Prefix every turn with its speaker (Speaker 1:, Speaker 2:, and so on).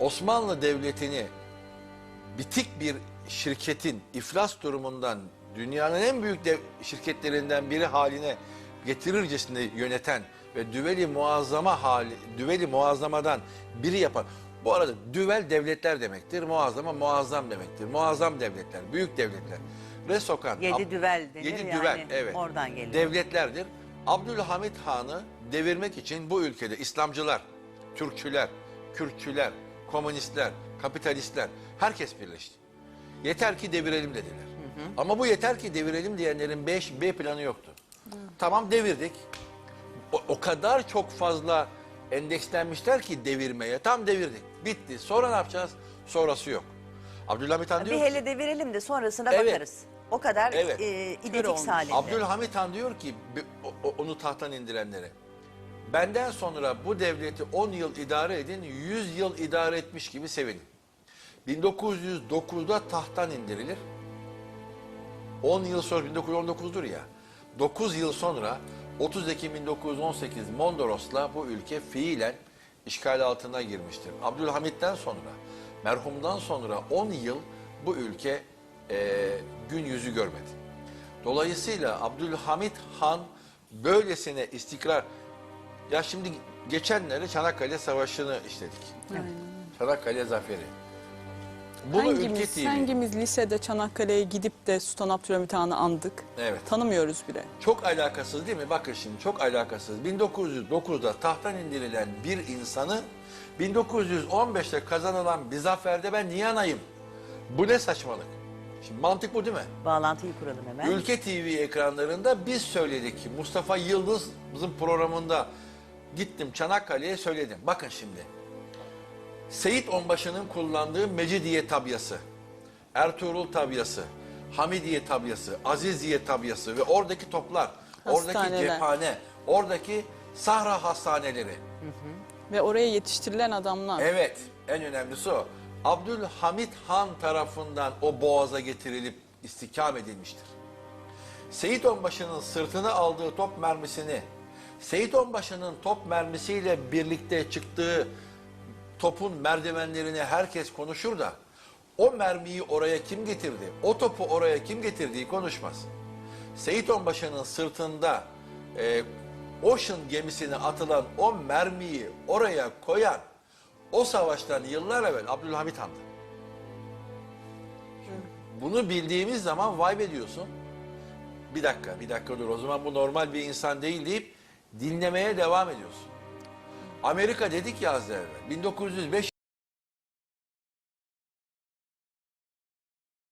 Speaker 1: Osmanlı Devleti'ni bitik bir şirketin iflas durumundan dünyanın en büyük dev şirketlerinden biri haline getirircesine yöneten ve düveli muazzama hali, düveli muazzamadan biri yapan. Bu arada düvel devletler demektir, muazzama muazzam demektir. Muazzam devletler, büyük devletler. Ve sokan
Speaker 2: Yedi düvel denir
Speaker 1: Yedi
Speaker 2: yani,
Speaker 1: düvel, evet.
Speaker 2: oradan geliyor.
Speaker 1: Devletlerdir. Abdülhamit Han'ı devirmek için bu ülkede İslamcılar, Türkçüler, Kürtçüler, komünistler, kapitalistler herkes birleşti. Yeter ki devirelim dediler. Ama bu yeter ki devirelim diyenlerin 5 B planı yoktu. Tamam devirdik. O, o kadar çok fazla endekslenmişler ki devirmeye. Tam devirdik. Bitti. Sonra ne yapacağız? Sonrası yok. Abdülhamit Han diyor
Speaker 2: Bir
Speaker 1: ki,
Speaker 2: hele devirelim de sonrasına
Speaker 1: Evet.
Speaker 2: bakarız. O kadar
Speaker 1: Evet.
Speaker 2: e,
Speaker 3: olmuş.
Speaker 2: halinde.
Speaker 1: Abdülhamit Han diyor ki onu tahttan indirenlere. Benden sonra bu devleti 10 yıl idare edin, 100 yıl idare etmiş gibi sevinin. 1909'da tahttan indirilir. 10 yıl sonra 1919'dur ya. 9 yıl sonra 30 Ekim 1918 Mondros'la bu ülke fiilen işgal altına girmiştir. Abdülhamit'ten sonra, merhumdan sonra 10 yıl bu ülke eee, gün yüzü görmedi. Dolayısıyla Abdülhamit Han böylesine istikrar... Ya şimdi geçenlerde Çanakkale Savaşı'nı işledik. Çanakkale Zaferi. Bunu Ülke
Speaker 3: hangimiz,
Speaker 1: TV.
Speaker 3: hangimiz lisede Çanakkale'ye gidip de Sultan Abdülhamit Han'ı andık?
Speaker 1: Evet.
Speaker 3: Tanımıyoruz bile.
Speaker 1: Çok alakasız değil mi? Bakın şimdi çok alakasız. 1909'da tahttan indirilen bir insanı 1915'te kazanılan bir zaferde ben niye anayım? Bu ne saçmalık? Şimdi mantık bu değil mi?
Speaker 2: Bağlantıyı kuralım hemen.
Speaker 1: Ülke TV ekranlarında biz söyledik. Mustafa Yıldız'ın programında gittim Çanakkale'ye söyledim. Bakın şimdi. Seyit Onbaşı'nın kullandığı Mecidiye tabyası, Ertuğrul tabyası, Hamidiye tabyası, Aziziye tabyası ve oradaki toplar, oradaki
Speaker 3: Hastaneler.
Speaker 1: cephane, oradaki Sahra hastaneleri.
Speaker 3: Ve oraya yetiştirilen adamlar.
Speaker 1: Evet, en önemlisi o. Abdülhamit Han tarafından o boğaza getirilip istikam edilmiştir. Seyit Onbaşı'nın sırtına aldığı top mermisini, Seyit Onbaşı'nın top mermisiyle birlikte çıktığı topun merdivenlerini herkes konuşur da o mermiyi oraya kim getirdi, o topu oraya kim getirdiği konuşmaz. Seyit Onbaşı'nın sırtında e, Ocean gemisine atılan o mermiyi oraya koyan o savaştan yıllar evvel Abdülhamit Han'dı. Bunu bildiğimiz zaman vay be diyorsun. Bir dakika, bir dakika dur. O zaman bu normal bir insan değil deyip dinlemeye devam ediyorsun. Amerika dedik ya az evvel. 1905